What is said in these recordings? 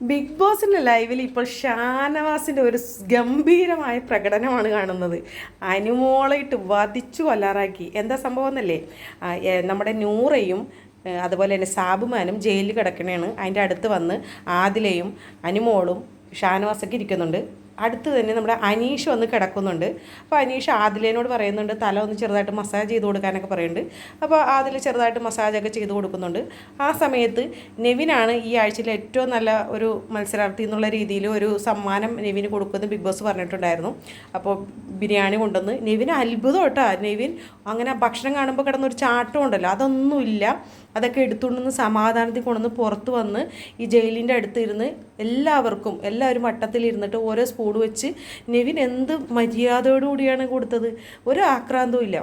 Big ബോസിന്റെ ലൈവിൽ ഇപ്പോൾ ഷാനവാസിന്റെ ഒരു ഗംഭീരമായ പ്രകടനമാണ് കാണുന്നത്. അനുമോളയിട്ട് വധിച്ചു വല്ലാറാക്കി എന്താ സംഭവം എന്നല്ലേ? നമ്മുടെ നൂറയും അതുപോലെ തന്നെ സാബുമാനും ജയിലിൽ കിടക്കണേണ്. അതിന്റെ അടുത്ത് വന്ന് ആദിലയും അനുമോളും ഷാനവാസൊക്കെ ഇരിക്കുന്നുണ്ട്. അടുത്ത് തന്നെ നമ്മുടെ അനീഷ് വന്ന് കിടക്കുന്നുണ്ട്. അപ്പോൾ അനീഷ് ആദിലേനോട് പറയുന്നുണ്ട് തല ഒന്ന് ചെറുതായിട്ട് മസാജ് ചെയ്ത് കൊടുക്കാനൊക്കെ പറയുന്നുണ്ട്. അപ്പോൾ ആദിൽ ചെറുതായിട്ട് മസാജൊക്കെ ചെയ്ത് കൊടുക്കുന്നുണ്ട്. ആ സമയത്ത് നെവിനാണ് ഈ ആഴ്ചയിലെ ഏറ്റവും നല്ല ഒരു മത്സരാർത്ഥി എന്നുള്ള രീതിയിൽ ഒരു സമ്മാനം നെവിന് കൊടുക്കുമെന്ന് ബിഗ് ബോസ് പറഞ്ഞിട്ടുണ്ടായിരുന്നു. അപ്പോൾ ബിരിയാണി കൊണ്ടുവന്ന് നെവിന് അത്ഭുതം കേട്ടോ. നെവിൻ അങ്ങനെ ഭക്ഷണം കാണുമ്പോൾ കിടന്നൊരു ചാട്ടം ഉണ്ടല്ലോ. അതൊന്നുമില്ല. അതൊക്കെ എടുത്തുകൊണ്ടുവന്ന് സമാധാനത്തിൽ കൊണ്ടുവന്ന് പുറത്ത് വന്ന് ഈ ജയിലിന്റെ അടുത്ത് ഇരുന്ന് എല്ലാവർക്കും എല്ലാവരും വട്ടത്തിൽ ഇരുന്നിട്ട് ഓരോ സ്പൂൺ വെച്ച് നെവിൻ എന്ത് മര്യാദയോടുകൂടിയാണ് കൊടുത്തത്? ഒരു ആക്രാന്തവും ഇല്ല.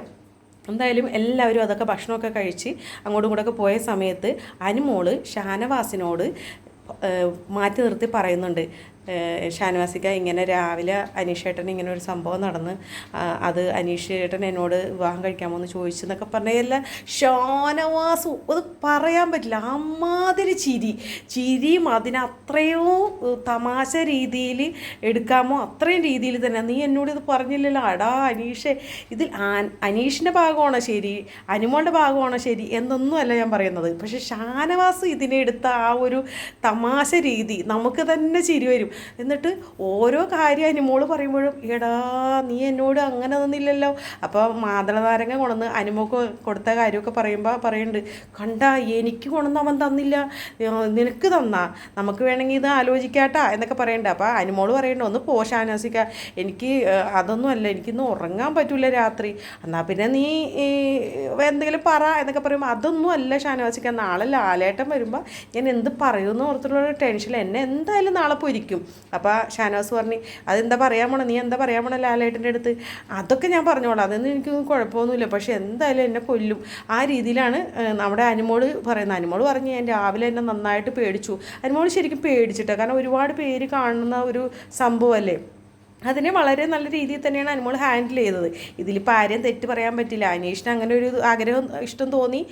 എന്തായാലും എല്ലാവരും അതൊക്കെ ഭക്ഷണമൊക്കെ കഴിച്ച് അങ്ങോട്ടും ഇങ്ങോട്ടൊക്കെ പോയ സമയത്ത് അനുമോൾ ഷാനവാസിനോട് മാറ്റി നിർത്തി പറയുന്നുണ്ട്. ഷാനവാസിക്ക ഇങ്ങനെ രാവിലെ അനീഷേട്ടൻ ഇങ്ങനെ ഒരു സംഭവം നടന്ന് അത് അനീഷേട്ടൻ എന്നോട് വിവാഹം കഴിക്കാമോ എന്ന് ചോദിച്ചെന്നൊക്കെ പറഞ്ഞല്ല ഷാനവാസു അത് പറയാൻ പറ്റില്ല. അമ്മാതിരി ചിരി. ചിരിയും അതിനത്രയോ തമാശ രീതിയിൽ എടുക്കാമോ അത്രയും രീതിയിൽ തന്നെ. നീ എന്നോട് ഇത് പറഞ്ഞില്ലല്ലോ. അടാ അനീഷെ ഇതിൽ അനീഷിന്റെ ഭാഗമാണോ ശരി? അനുമോളുടെ ഭാഗമാണോ ശരി? എന്നൊന്നുമല്ല ഞാൻ പറയുന്നത്. പക്ഷേ ഷാനവാസ് ഇതിനെ എടുത്ത ആ ഒരു തമാശ രീതി നമുക്ക് തന്നെ ചിരി വരും. എന്നിട്ട് ഓരോ കാര്യം അനുമോൾ പറയുമ്പോഴും എടാ നീ എന്നോട് അങ്ങനെ തന്നില്ലല്ലോ. അപ്പോൾ മാതളനാരങ്ങ കൊണ്ടുവന്ന് അനുമോക്ക് കൊടുത്ത കാര്യമൊക്കെ പറയുമ്പോൾ പറയുന്നുണ്ട് കണ്ടാ എനിക്ക് കൊണ്ടുവന്ന് അവൻ തന്നില്ല. നിനക്ക് തന്നാ. നമുക്ക് വേണമെങ്കിൽ ഇത് ആലോചിക്കാട്ടാ. എന്നൊക്കെ പറയണ്ട അപ്പോൾ അനുമോൾ പറയണ്ട ഒന്ന് പോഷാനാസിക്ക എനിക്ക് അതൊന്നും അല്ല. എനിക്കിന്ന് ഉറങ്ങാൻ പറ്റില്ല രാത്രി. എന്നാൽ പിന്നെ നീ എന്തെങ്കിലും പറ എന്നൊക്കെ പറയുമ്പോൾ അതൊന്നും അല്ല ഷാനവാസിക്ക. നാളെ ലാലേട്ടൻ വരുമ്പോൾ ഞാൻ എന്ത് പറയുമെന്ന് ഓർത്തുള്ള ടെൻഷൻ എന്നെ എന്തായാലും നാളെ പൊരിക്കും. അപ്പോൾ ഷാനവാസ് പറഞ്ഞു അതെന്താ പറയാൻ പോണോ? നീ എന്താ പറയാൻ പോണോ ലാലേട്ടന്റെ അടുത്ത്? അതൊക്കെ ഞാൻ പറഞ്ഞോളാം. അതൊന്നും എനിക്ക് കുഴപ്പമൊന്നുമില്ല. പക്ഷേ എന്തായാലും എന്നെ കൊല്ലും. ആ രീതിയിലാണ് നമ്മുടെ അനുമോൾ പറയുന്നത്. അനുമോൾ പറഞ്ഞ് ഞാൻ രാവിലെ എന്നെ നന്നായിട്ട് പേടിച്ചു. അനുമോൾ ശരിക്കും പേടിച്ചിട്ട്. കാരണം ഒരുപാട് പേര് കാണുന്ന ഒരു സംഭവമല്ലേ അതിനെ വളരെ നല്ല രീതിയിൽ തന്നെയാണ് അനുമോൾ ഹാൻഡിൽ ചെയ്തത്. ഇതിലിപ്പോൾ ആരെയും തെറ്റ് പറയാൻ പറ്റില്ല. അനീഷിന് അങ്ങനെ ഒരു ആഗ്രഹം ഇഷ്ടം തോന്നി.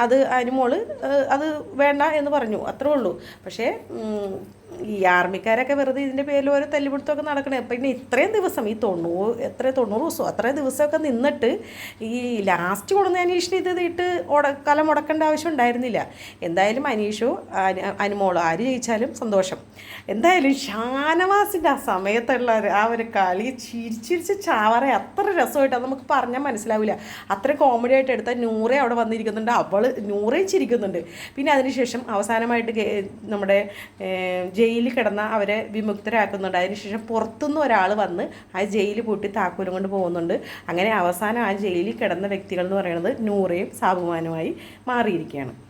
അത് അനുമോൾ അത് വേണ്ട എന്ന് പറഞ്ഞു. അത്രേ ഉള്ളൂ. പക്ഷേ ഈ ആർമിക്കാരൊക്കെ വെറുതെ ഇതിന്റെ പേരിൽ ഓരോ തല്ലിപിടുത്തമൊക്കെ നടക്കണേ. ഇനി ഇത്രയും ദിവസം ഈ തൊണ്ണൂറ് എത്ര തൊണ്ണൂറ് ദിവസം അത്രയും ദിവസമൊക്കെ നിന്നിട്ട് ഈ ലാസ്റ്റ് കൊടുന്ന അനീഷിന് ഇത് ഇട്ട് ഉട കല മുടക്കേണ്ട ആവശ്യം ഉണ്ടായിരുന്നില്ല. എന്തായാലും അനീഷോ അനു- അനുമോളോ ആര് ജയിച്ചാലും സന്തോഷം. എന്തായാലും ഷാനവാസിന്റെ ആ സമയത്തുള്ള ആ ഒരു കളി ചിരിച്ചിരിച്ച് ചാവറ അത്ര രസമായിട്ട് നമുക്ക് പറഞ്ഞാൽ മനസ്സിലാവില്ല. അത്ര കോമഡി ആയിട്ട് എടുത്താൽ നൂറെ അവിടെ വന്നിരിക്കുന്നുണ്ട്. അവൾ നൂറെ ചിരിക്കുന്നുണ്ട്. പിന്നെ അതിനുശേഷം അവസാനമായിട്ട് നമ്മുടെ ജയിലിൽ കിടന്ന അവരെ വിമുക്തരാക്കുന്നുണ്ട്. അതിനുശേഷം പുറത്തുനിന്ന് ഒരാൾ വന്ന് ആ ജയിൽ പൂട്ടി താക്കോലും കൊണ്ട് പോകുന്നുണ്ട്. അങ്ങനെ അവസാനം ആ ജയിലിൽ കിടന്ന വ്യക്തികൾ എന്ന് പറയുന്നത് നൂറയും സാബുമാനുമായി മാറിയിരിക്കുകയാണ്.